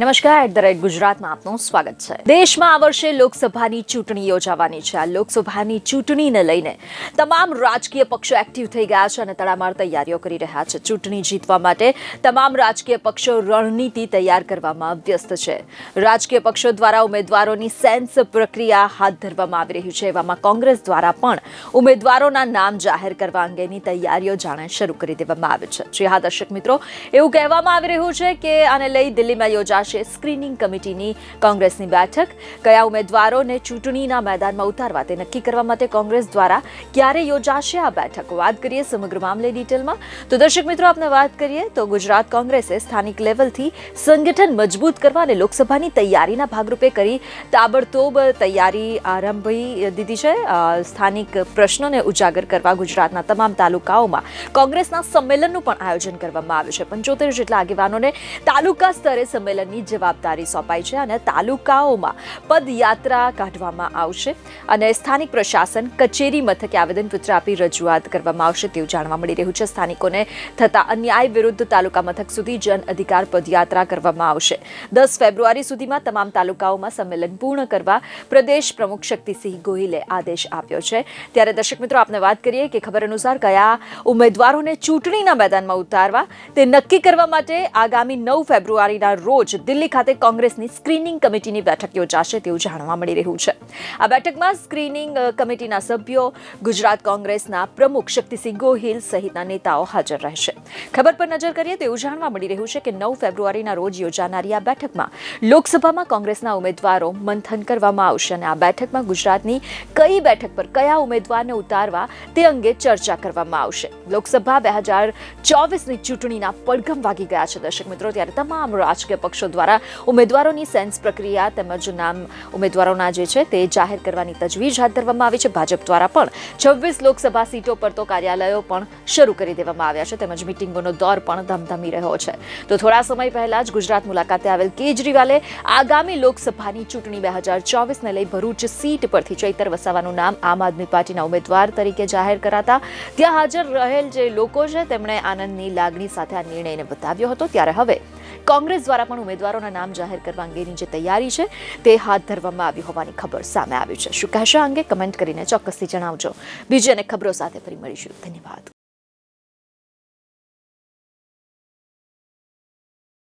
નમસ્કાર, at the rate ગુજરાતમાં આપનું સ્વાગત છે. દેશમાં આ વર્ષે લોકસભાની ચૂંટણી યોજાવાની છે. આ લોકસભાની ચૂંટણીને લઈને તમામ રાજકીય પક્ષો એક્ટિવ થઈ ગયા છે અને તડામાર તૈયારીઓ કરી રહ્યા છે. ચૂંટણી જીતવા માટે તમામ રાજકીય પક્ષો રણનીતિ તૈયાર કરવામાં વ્યસ્ત છે. રાજકીય પક્ષો દ્વારા ઉમેદવારોની સેન્સ પ્રક્રિયા હાથ ધરવામાં આવી રહી છે. એવામાં કોંગ્રેસ દ્વારા પણ ઉમેદવારોના નામ જાહેર કરવા અંગેની તૈયારીઓ જાણે શરૂ કરી દેવામાં આવી છે. જી હા, દર્શક મિત્રો, એવું કહેવામાં આવી રહ્યું છે કે આને લઈ દિલ્હીમાં યોજાશે સ્ક્રીનિંગ કમિટીની કોંગ્રેસની બેઠક. કયા ઉમેદવારોને ચૂંટણીના મેદાનમાં ઉતારવા તે નક્કી કરવા માટે કોંગ્રેસ દ્વારા ક્યારે યોજાશે આ બેઠક? વાત કરીએ સમગ્ર મામલે ડિટેલમાં. તો દર્શક મિત્રો આપણે વાત કરીએ તો ગુજરાત કોંગ્રેસે સ્થાનિક લેવલથી સંગઠન મજબૂત કરવા અને લોકસભાની તૈયારીના ભાગરૂપે કરી તાબડતોબ તૈયારી આરંભી દીધી છે. સ્થાનિક પ્રશ્નોને ઉજાગર કરવા ગુજરાતના તમામ તાલુકાઓમાં કોંગ્રેસના સંમેલનનું પણ આયોજન કરવામાં આવ્યું છે. પંચોતેર જેટલા આગેવાનોને તાલુકા સ્તરે સંમેલનની જવાબદારી સોંપાઈ છે અને તાલુકાઓમાં પદયાત્રા કાઢવામાં આવશે અને સ્થાનિક પ્રશાસન કચેરી મથકે આવેદનપત્ર આપી રજૂઆત કરવામાં આવશે તેવું જાણવા મળી રહ્યું છે. સ્થાનિકોને થતા અન્યાય વિરુદ્ધ તાલુકા મથક સુધી જન અધિકાર પદયાત્રા કરવામાં આવશે. દસ ફેબ્રુઆરી સુધીમાં તમામ તાલુકાઓમાં સંમેલન પૂર્ણ કરવા પ્રદેશ પ્રમુખ શક્તિસિંહ ગોહિલે આદેશ આપ્યો છે. ત્યારે દર્શક મિત્રો, આપને વાત કરીએ કે ખબર અનુસાર કયા ઉમેદવારોને ચૂંટણીના મેદાનમાં ઉતારવા તે નક્કી કરવા માટે આગામી નવ ફેબ્રુઆરીના રોજ દિલ્હી ખાતે કોંગ્રેસની સ્ક્રીનિંગ કમિટીની બેઠક યોજાશે તેવું જાણવા મળી રહ્યું છે. આ બેઠકમાં સ્ક્રીનિંગ કમિટીના સભ્યો, ગુજરાત કોંગ્રેસના પ્રમુખ શક્તિસિંહ ગોહિલ સહિતના નેતાઓ હાજર રહેશે. ખબર પર નજર કરીએ તો એવું જાણવા મળી રહ્યું છે કે નવ ફેબ્રુઆરીના રોજ યોજાનારી આ બેઠકમાં લોકસભામાં કોંગ્રેસના ઉમેદવારો મંથન કરવામાં આવશે અને આ બેઠકમાં ગુજરાતની કઈ બેઠક પર કયા ઉમેદવારને ઉતારવા તે અંગે ચર્ચા કરવામાં આવશે. લોકસભા બે હજાર ચોવીસની ચૂંટણીના પડઘમ વાગી ગયા છે દર્શક મિત્રો, ત્યારે તમામ રાજકીય પક્ષો દ્વારા ઉમેદવારોની સેન્સ પ્રક્રિયા તેમજ નામ ઉમેદવારોના જે છે તે જાહેર કરવાની તજવીજ હાથ ધરવામાં આવી છે. ભાજપ દ્વારા પણ છવ્વીસ લોકસભા સીટો પર તો કાર્યાલયો પણ શરૂ કરી દેવામાં આવ્યા છે. તેમજ મિટિંગોનો દોર પણ ધમધમી રહ્યો છે. તો થોડા સમય પહેલા જ ગુજરાત મુલાકાતે આવેલ કેજરીવાલે આગામી લોકસભાની ચૂંટણી બે હજાર ચોવીસને લઈ ભરૂચ સીટ પરથી ચૈતર વસાવાનું નામ આમ આદમી પાર્ટીના ઉમેદવાર તરીકે જાહેર કરાતા. ત્યાં હાજર રહેલ જે લોકો છે, તેમણે આનંદની લાગણી સાથે આ નિર્ણયને બતાવ્યો હતો. ત્યારે હવે કોંગ્રેસ દ્વારા પણ ઉમેદવારોના નામ જાહેર કરવા અંગેની જે તૈયારી છે તે હાથ ધરવામાં આવી હોવાની ખબર સામે આવી છે. શું કહેશો અંગે? કમેન્ટ કરીને ચોક્કસથી જણાવજો. બીજી અને ખબરો સાથે ફરી મળીશું. ધન્યવાદ.